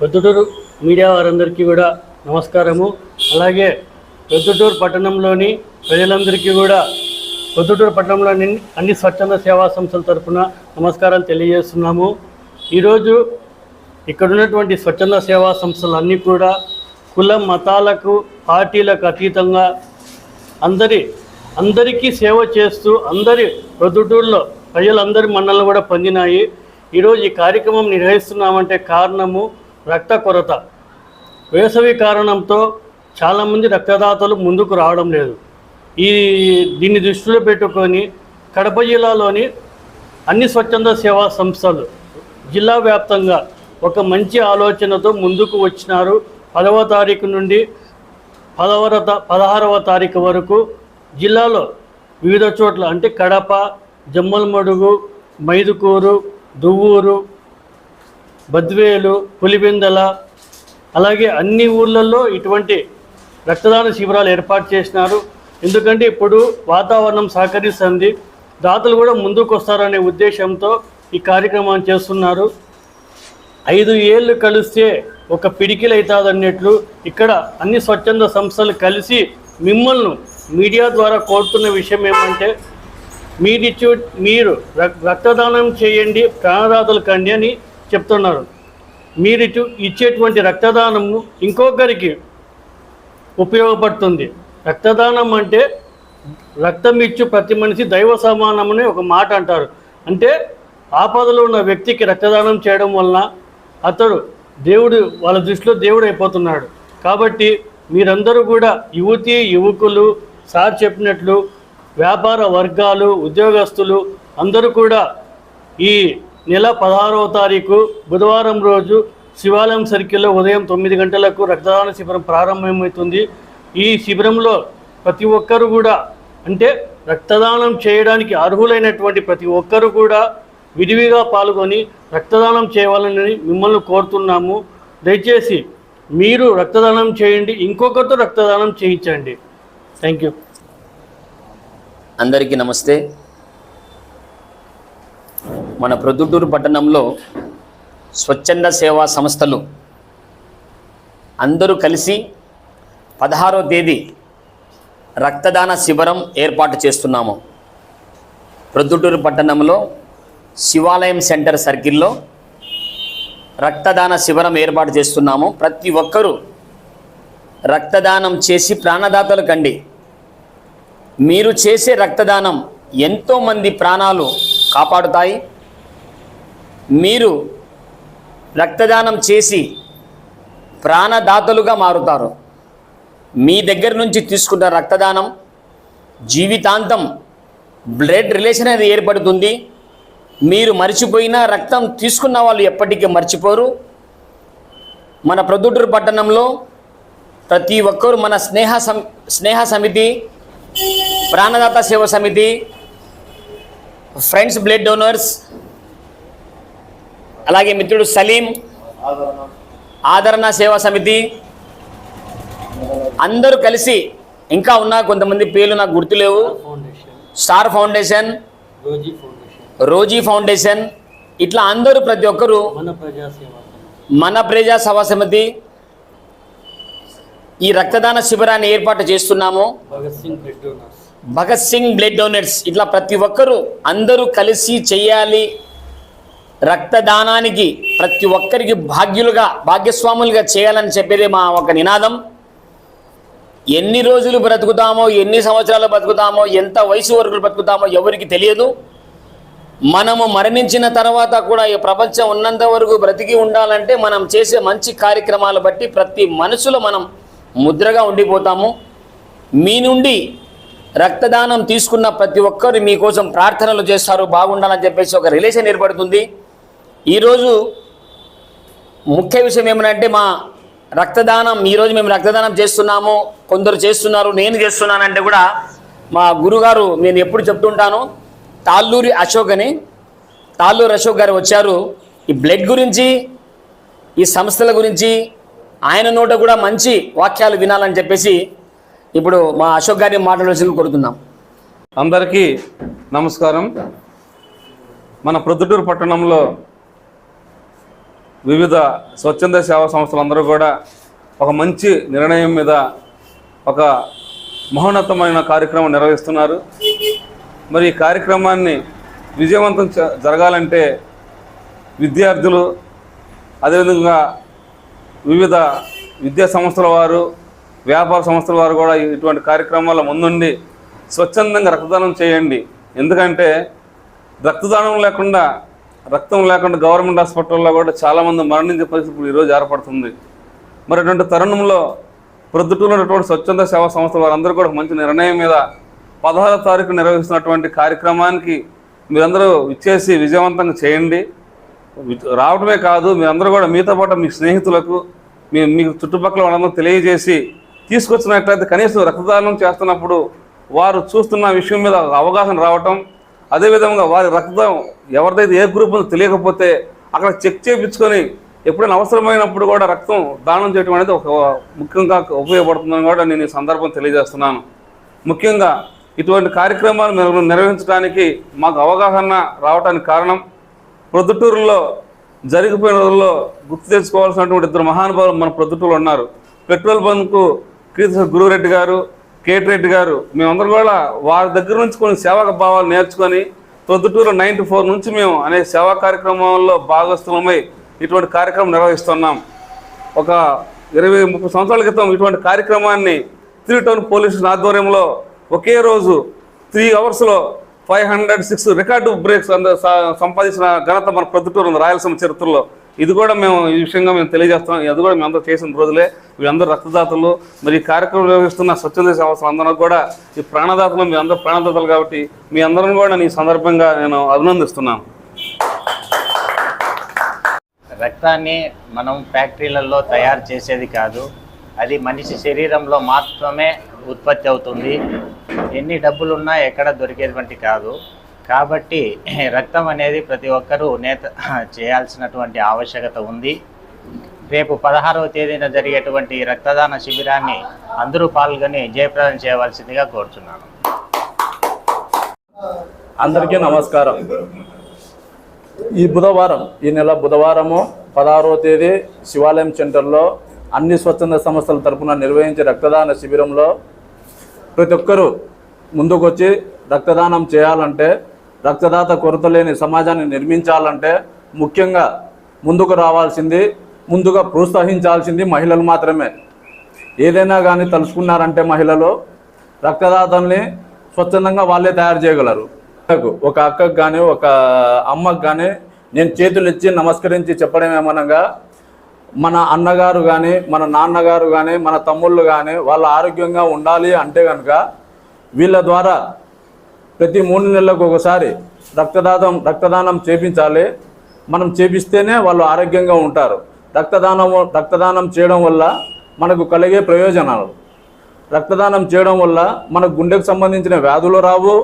Proddatur media వారందరికీ కూడా నమస్కారము. అలాగే ప్రొద్దుటూరు పట్టణంలోని ప్రజలందరికీ కూడా ప్రొద్దుటూరు పట్టణంలోని అన్ని స్వచ్ఛంద సేవా సంస్థల తరఫున నమస్కారాలు తెలియజేస్తున్నాము. ఈరోజు ఇక్కడ ఉన్నటువంటి స్వచ్ఛంద సేవా సంస్థలు అన్నీ కూడా కుల మతాలకు పార్టీలకు అతీతంగా అందరి అందరికీ సేవ చేస్తూ అందరి ప్రొద్దుటూరులో ప్రజలందరి మన్నలు కూడా పొందినాయి. ఈరోజు ఈ కార్యక్రమం నిర్వహిస్తున్నామంటే కారణము రక్త కొరత వేసవి కారణంతో చాలామంది రక్తదాతలు ముందుకు రావడం లేదు. ఈ దీన్ని దృష్టిలో పెట్టుకొని కడప జిల్లాలోని అన్ని స్వచ్ఛంద సేవా సంస్థలు జిల్లా వ్యాప్తంగా ఒక మంచి ఆలోచనతో ముందుకు వచ్చినారు. పదవ తారీఖు నుండి పదవర పదహారవ తారీఖు వరకు జిల్లాలో వివిధ చోట్ల అంటే కడప జమ్మలమడుగు మైదుకూరు దువ్వూరు బద్వేలు పులిబిందల అలాగే అన్ని ఊర్లలో ఇటువంటి రక్తదాన శిబిరాలు ఏర్పాటు చేసినారు. ఎందుకంటే ఇప్పుడు వాతావరణం సహకరిస్తుంది. దాతలు కూడా ముందుకు వస్తారనే ఉద్దేశంతో ఈ కార్యక్రమాన్ని చేస్తున్నారు. ఐదు ఏళ్ళు కలిస్తే ఒక పిడికిలు అవుతుంది ఇక్కడ అన్ని స్వచ్ఛంద సంస్థలు కలిసి మిమ్మల్ని మీడియా ద్వారా కోరుతున్న విషయం ఏమంటే మీరిచ్చు మీరు రక్- రక్తదానం చేయండి ప్రాణదాతలు కండి అని చెప్తున్నారు. మీరు ఇటు ఇచ్చేటువంటి రక్తదానము ఇంకొకరికి ఉపయోగపడుతుంది. రక్తదానం అంటే రక్తం ఇచ్చు ప్రతి మనిషి దైవ సమానమని ఒక మాట అంటారు. అంటే ఆపదలో ఉన్న వ్యక్తికి రక్తదానం చేయడం వలన అతడు దేవుడు వాళ్ళ దృష్టిలో దేవుడు అయిపోతున్నాడు. కాబట్టి మీరందరూ కూడా యువతి యువకులు సార్ చెప్పినట్లు వ్యాపార వర్గాలు ఉద్యోగస్తులు అందరూ కూడా ఈ నెల పదహారవ తారీఖు బుధవారం రోజు శివాలయం సర్కిల్లో ఉదయం తొమ్మిది గంటలకు రక్తదాన శిబిరం ప్రారంభమవుతుంది. ఈ శిబిరంలో ప్రతి ఒక్కరు కూడా అంటే రక్తదానం చేయడానికి అర్హులైనటువంటి ప్రతి ఒక్కరు కూడా విడివిగా పాల్గొని రక్తదానం చేయవాలని మిమ్మల్ని కోరుతున్నాము. దయచేసి మీరు రక్తదానం చేయండి ఇంకొకరితో రక్తదానం చేయించండి. Thank you. అందరికీ నమస్తే. మన ప్రొద్దుటూరు పట్టణంలో స్వచ్ఛంద సేవా సంస్థలు అందరూ కలిసి పదహారో తేదీ రక్తదాన శిబిరం ఏర్పాటు చేస్తున్నాము. ప్రొద్దుటూరు పట్టణంలో శివాలయం సెంటర్ సర్కిల్లో రక్తదాన శిబిరం ఏర్పాటు చేస్తున్నాము. ప్రతి ఒక్కరూ రక్తదానం చేసి ప్రాణదాతలు కండి. మీరు చేసే రక్తదానం ఎంతోమంది ప్రాణాలు కాపాడుతాయి. మీరు రక్తదానం చేసి ప్రాణదాతలుగా మారుతారు. మీ దగ్గర నుంచి తీసుకున్న రక్తదానం జీవితాంతం బ్లడ్ రిలేషన్ అనేది ఏర్పడుతుంది. మీరు మర్చిపోయిన రక్తం తీసుకున్న వాళ్ళు ఎప్పటికీ మర్చిపోరు. మన ప్రొద్దుటూరు పట్టణంలో ప్రతి ఒక్కరు మన స్నేహ సం స్నేహ సమితి ప్రాణదాత సేవ సమితి ఫ్రెండ్స్ బ్లడ్ డోనర్స్ అలాగే మిత్రుడు సలీం ఆదరణ సేవా సమితి అందరూ కలిసి ఇంకా ఉన్న కొంతమంది పేర్లు నాకు గుర్తులేవు. స్టార్ ఫౌండేషన్ రోజీ ఫౌండేషన్ ఇట్లా అందరూ ప్రతి ఒక్కరూ మన మన ప్రజా సభా సమితి ఈ రక్తదాన శిబిరాన్ని ఏర్పాటు చేస్తున్నాము. Bhagat Singh blood donors. Bhagat Singh blood donors. ఇట్లా ప్రతి ఒక్కరూ అందరూ కలిసి చేయాలి రక్తదానానికి ప్రతి ఒక్కరికి భాగ్యులుగా భాగ్యస్వాములుగా చేయాలని చెప్పేది మా ఒక నినాదం. ఎన్ని రోజులు బ్రతుకుతామో ఎన్ని సంవత్సరాలు బ్రతుకుతామో ఎంత వయసు వరకు బ్రతుకుతామో ఎవరికి తెలియదు. మనము మరణించిన తర్వాత కూడా ఈ ప్రపంచం ఉన్నంత వరకు బ్రతికి ఉండాలంటే మనం చేసే మంచి కార్యక్రమాలు బట్టి ప్రతి మనసులో మనం ముద్రగా ఉండిపోతాము. మీ నుండి రక్తదానం తీసుకున్న ప్రతి ఒక్కరు మీకోసం ప్రార్థనలు చేస్తారు బాగుండాలని చెప్పేసి ఒక రిలేషన్ ఏర్పడుతుంది. ఈరోజు ముఖ్య విషయం ఏమనంటే మా రక్తదానం ఈరోజు మేము రక్తదానం చేస్తున్నాము కొందరు చేస్తున్నారు నేను చేస్తున్నానంటే కూడా మా గురుగారు నేను ఎప్పుడు చెప్తుంటాను తాళ్ళూరి అశోక్ అని తాళ్ళూరి అశోక్ గారు వచ్చారు. ఈ బ్లడ్ గురించి ఈ సంస్థల గురించి ఆయన నోట కూడా మంచి వాక్యాలు వినాలని చెప్పేసి ఇప్పుడు మా అశోక్ గారిని మాట్లాడవలసింది కోరుతున్నాం అందరికీ నమస్కారం. మన ప్రొద్దుటూరు పట్టణంలో వివిధ స్వచ్ఛంద సేవా సంస్థలందరూ కూడా ఒక మంచి నిర్ణయం మీద ఒక మహోన్నతమైన కార్యక్రమం నిర్వహిస్తున్నారు. మరి ఈ కార్యక్రమాన్ని విజయవంతం జరగాలంటే విద్యార్థులు అదేవిధంగా వివిధ విద్యా సంస్థల వారు వ్యాపార సంస్థల వారు కూడా ఇటువంటి కార్యక్రమాల ముందుండి స్వచ్ఛందంగా రక్తదానం చేయండి. ఎందుకంటే రక్తదానం లేకుండా రక్తం లేకుండా గవర్నమెంట్ హాస్పిటల్లో కూడా చాలామంది మరణించే పరిస్థితి ఇప్పుడు ఈరోజు ఏర్పడుతుంది. మరి అటువంటి తరుణంలో ప్రొద్దుటూరులో ఉన్నటువంటి స్వచ్ఛంద సేవా సంస్థ వారందరూ కూడా మంచి నిర్ణయం మీద పదహారో తారీఖు నిర్వహిస్తున్నటువంటి కార్యక్రమానికి మీరందరూ ఇచ్చేసి విజయవంతంగా చేయండి. రావడమే కాదు మీరందరూ కూడా మీతో పాటు మీ స్నేహితులకు మీ మీకు చుట్టుపక్కల వాళ్ళందరూ తెలియజేసి తీసుకొచ్చినట్లయితే కనీసం రక్తదానం చేస్తున్నప్పుడు వారు చూస్తున్న విషయం మీద అవగాహన రావటం అదేవిధంగా వారి రక్తం ఎవరిదైతే ఏ గ్రూప్ ఉందో తెలియకపోతే అక్కడ చెక్ చేయించుకొని ఎప్పుడైనా అవసరమైనప్పుడు కూడా రక్తం దానం చేయడం అనేది ఒక ముఖ్యంగా ఉపయోగపడుతుందని కూడా నేను ఈ సందర్భం తెలియజేస్తున్నాను. ముఖ్యంగా ఇటువంటి కార్యక్రమాలు నిర్వ- నిర్వహించడానికి మాకు అవగాహన రావడానికి కారణం ప్రొద్దుటూరులో జరిగిపోయిన రోజుల్లో గుర్తు తెచ్చుకోవాల్సినటువంటి ఇద్దరు మహానుభావులు మన ప్రొద్దుటూరులో ఉన్నారు. పెట్రోల్ బంక్కు కీర్తి గురురెడ్డి గారు కేటి రెడ్డి గారు మేమందరం కూడా వారి దగ్గర నుంచి కొన్ని సేవా భావాలు నేర్చుకొని ప్రొద్దుటూరు నైన్టీ ఫోర్ నుంచి మేము అనేక సేవా కార్యక్రమాల్లో భాగస్థులమై ఇటువంటి కార్యక్రమం నిర్వహిస్తున్నాం. ఒక ఇరవై ముప్పై సంవత్సరాల క్రితం ఇటువంటి కార్యక్రమాన్ని త్రీ టౌన్ పోలీస్ స్టేషన్ ఆధ్వర్యంలో ఒకే రోజు త్రీ అవర్స్లో five hundred six record breaks అంద సంపాదించిన ఘనత మన ప్రొద్దుటూరు ఉంది రాయలసీమ చరిత్రలో. ఇది కూడా మేము ఈ విషయంగా మేము తెలియజేస్తున్నాం అది కూడా మేము అందరూ చేసిన రోజులే. వీళ్ళందరూ రక్తదాతలు. మరి ఈ కార్యక్రమం నిర్వహిస్తున్న స్వచ్ఛంద సేవలు కూడా ఈ ప్రాణదాతలు మీ అందరూ ప్రాణదాతలు కాబట్టి మీ అందరం కూడా ఈ సందర్భంగా నేను అభినందిస్తున్నాను. రక్తాన్ని మనం ఫ్యాక్టరీలలో తయారు చేసేది కాదు. అది మనిషి శరీరంలో మాత్రమే ఉత్పత్తి అవుతుంది. ఎన్ని డబ్బులున్నా ఎక్కడ దొరికేటువంటి కాదు. కాబట్టి రక్తం అనేది ప్రతి ఒక్కరూ నేత చేయాల్సినటువంటి ఆవశ్యకత ఉంది. రేపు పదహారవ తేదీన జరిగేటువంటి రక్తదాన శిబిరాన్ని అందరూ పాల్గొని జయప్రదం చేయవలసిందిగా కోరుచున్నాను. అందరికీ నమస్కారం. ఈ బుధవారం ఈ నెల బుధవారము పదహారవ తేదీ శివాలయం సెంటర్లో అన్ని స్వచ్ఛంద సంస్థల తరపున నిర్వహించే రక్తదాన శిబిరంలో ప్రతి ఒక్కరూ ముందుకొచ్చి రక్తదానం చేయాలంటే రక్తదాత కొరత లేని సమాజాన్ని నిర్మించాలంటే ముఖ్యంగా ముందుకు రావాల్సింది ముందుగా ప్రోత్సహించాల్సింది మహిళలు మాత్రమే. ఏదైనా కానీ తలుచుకున్నారంటే మహిళలు రక్తదాతల్ని స్వచ్ఛందంగా వాళ్ళే తయారు చేయగలరు. ఒక అక్కకు కానీ ఒక అమ్మకు కానీ నేను చేతులు ఇచ్చి నమస్కరించి చెప్పడం ఏమనగా మన అన్నగారు కానీ మన నాన్నగారు కానీ మన తమ్ముళ్ళు కానీ వాళ్ళ ఆరోగ్యంగా ఉండాలి అంటే కనుక వీళ్ళ ద్వారా ప్రతి మూడు నెలలకు ఒకసారి రక్తదానం రక్తదానం చేపించాలి. మనం చేపిస్తేనే వాళ్ళు ఆరోగ్యంగా ఉంటారు. రక్తదానం రక్తదానం చేయడం వల్ల మనకు కలిగే ప్రయోజనాలు. రక్తదానం చేయడం వల్ల మన గుండెకు సంబంధించిన వ్యాధులు రావు.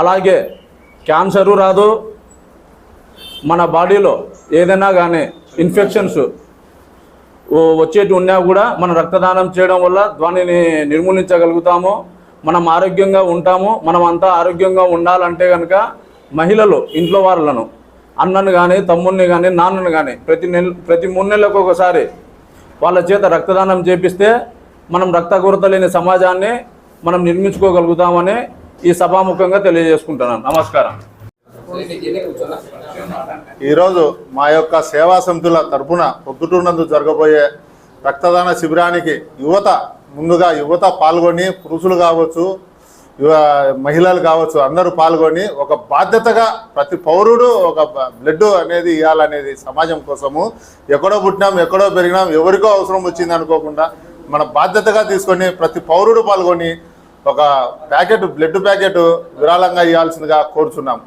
అలాగే క్యాన్సరు రాదు. మన బాడీలో ఏదైనా కానీ ఇన్ఫెక్షన్స్ వచ్చేటి ఉన్నా కూడా మనం రక్తదానం చేయడం వల్ల దానిని నిర్మూలించగలుగుతాము. మనం ఆరోగ్యంగా ఉంటాము మనం అంతా ఆరోగ్యంగా ఉండాలంటే కనుక మహిళలు ఇంట్లో వాళ్ళను అన్నను కానీ తమ్ముడిని కానీ నాన్నను కానీ ప్రతి నెల ప్రతి మూడు నెలలకు ఒకసారి వాళ్ళ చేత రక్తదానం చేపిస్తే మనం రక్త కొరత లేని సమాజాన్ని మనం నిర్మించుకోగలుగుతామని ఈ సభాముఖంగా తెలియజేసుకుంటున్నాను. నమస్కారం. ఈరోజు మా యొక్క సేవా సమితుల తరఫున పొద్దుటూర్నందు జరగబోయే రక్తదాన శిబిరానికి యువత ముందుగా యువత పాల్గొని పురుషులు కావచ్చు యువ మహిళలు కావచ్చు అందరూ పాల్గొని ఒక బాధ్యతగా ప్రతి పౌరుడు ఒక బ్లడ్ అనేది ఇవ్వాలనేది సమాజం కోసము. ఎక్కడో పుట్టినాం ఎక్కడో పెరిగినాం ఎవరికో అవసరం వచ్చింది అనుకోకుండా మన బాధ్యతగా తీసుకొని ప్రతి పౌరుడు పాల్గొని ఒక ప్యాకెట్ బ్లడ్ ప్యాకెట్ విరాళంగా ఇవ్వాల్సిందిగా కోరుచున్నాం.